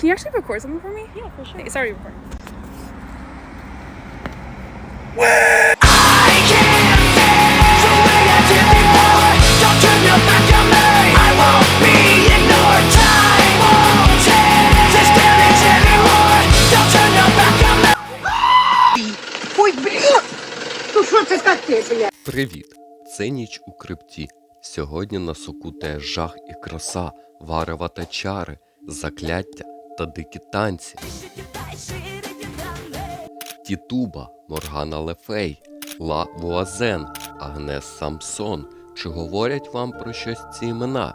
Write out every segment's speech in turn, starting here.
Can you actually record something for me? Yeah, for sure. It's already recording. Ой, блін! Ну що це таке, блядь? Привіт! Це ніч у крипті. Сьогодні нас окутає жах і краса, варева та чари, закляття та дикі танці. Тітуба, Моргана Лефей, Ла Вуазен, Агнес Самсон. Чи говорять вам про щось ці імена?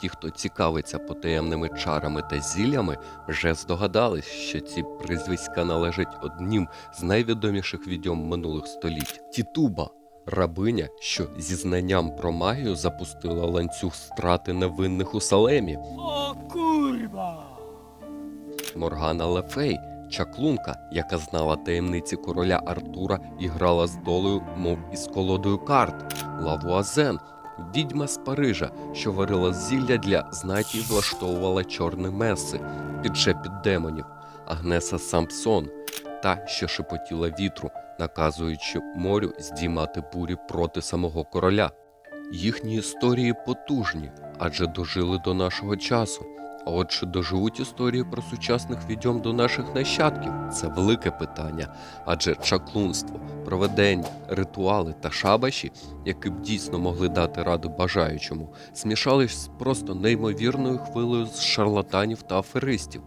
Ті, хто цікавиться потаємними чарами та зіллями, вже здогадались, що ці прізвиська належать одним з найвідоміших відьом минулих століть. Тітуба рабиня, що зі знанням про магію запустила ланцюг страти невинних у Салемі. О, курва! Моргана Лефей, чаклунка, яка знала таємниці короля Артура і грала з долею, мов із колодою карт. Лавуазен, відьма з Парижа, що варила зілля для знаті і влаштовувала чорні меси, під шепіт демонів. Агнеса Сампсон, та, що шепотіла вітру, наказуючи морю здіймати бурі проти самого короля. Їхні історії потужні, адже дожили до нашого часу. А от чи доживуть історії про сучасних відьом до наших нащадків? Це велике питання, адже чаклунство, проведення, ритуали та шабаші, які б дійсно могли дати раду бажаючому, смішались з просто неймовірною хвилею з шарлатанів та аферистів.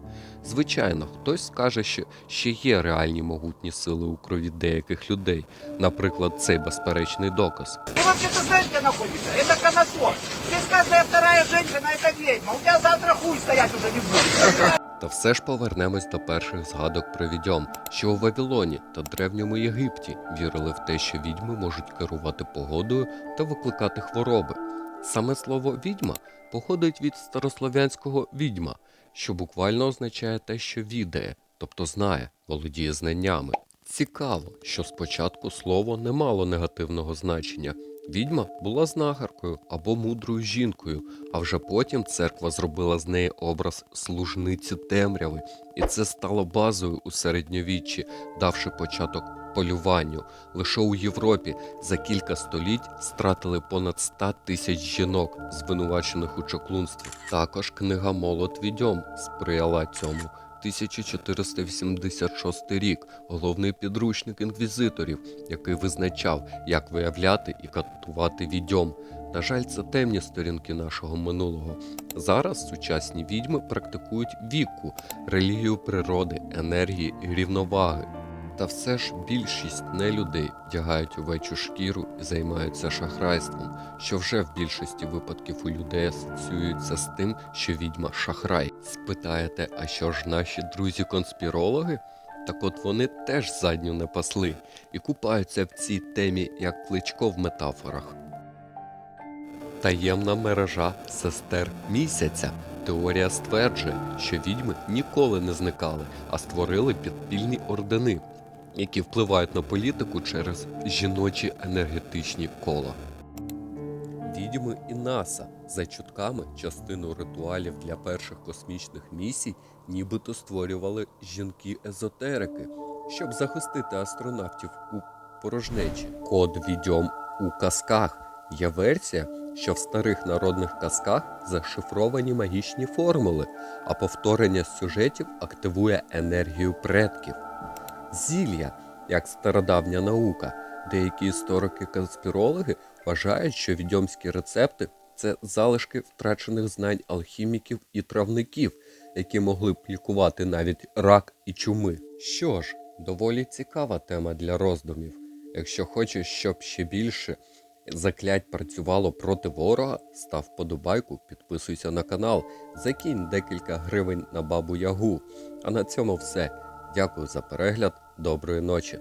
Звичайно, хтось скаже, що ще є реальні могутні сили у крові деяких людей, наприклад, цей безперечний доказ. Ты вообще-то знаешь, где находится? Это Конотоп. Здесь каждая вторая женщина это ведьма. У тебя завтра хуй стоять уже не будет. Та все ж повернемось до перших згадок про відьом, що у Вавилоні та древньому Єгипті вірили в те, що відьми можуть керувати погодою та викликати хвороби. Саме слово відьма походить від старослов'янського відьма, що буквально означає те, що відає, тобто знає, володіє знаннями. Цікаво, що спочатку слово не мало негативного значення. Відьма була знахаркою або мудрою жінкою, а вже потім церква зробила з неї образ служниці темряви, і це стало базою у середньовіччі, давши початок полюванню. Лише у Європі за кілька століть стратили понад 100 тисяч жінок, звинувачених у чаклунстві. Також книга Молот відьом сприяла цьому. 1486 рік головний підручник інквізиторів, який визначав, як виявляти і катувати відьом. На жаль, це темні сторінки нашого минулого. Зараз сучасні відьми практикують віку, релігію природи, енергії і рівноваги. Та все ж більшість нелюдей вдягають овечу шкіру і займаються шахрайством, що вже в більшості випадків у людей асоціюється з тим, що відьма шахрай. Спитаєте, а що ж наші друзі-конспірологи? Так от вони теж задню не пасли і купаються в цій темі як кличко в метафорах. Таємна мережа сестер місяця. Теорія стверджує, що відьми ніколи не зникали, а створили підпільні ордени, які впливають на політику через жіночі енергетичні кола. Відьми і НАСА за чутками частину ритуалів для перших космічних місій нібито створювали жінки-езотерики, щоб захистити астронавтів у порожнечі. Код відьом у казках є версія, що в старих народних казках зашифровані магічні формули, а повторення сюжетів активує енергію предків. Зілля, як стародавня наука, деякі історики-конспірологи вважають, що відьомські рецепти це залишки втрачених знань алхіміків і травників, які могли б лікувати навіть рак і чуми. Що ж, доволі цікава тема для роздумів. Якщо хочеш, щоб ще більше заклять працювало проти ворога, став подобайку, підписуйся на канал, закинь декілька гривень на бабу Ягу. А на цьому все. Дякую за перегляд, доброї ночі.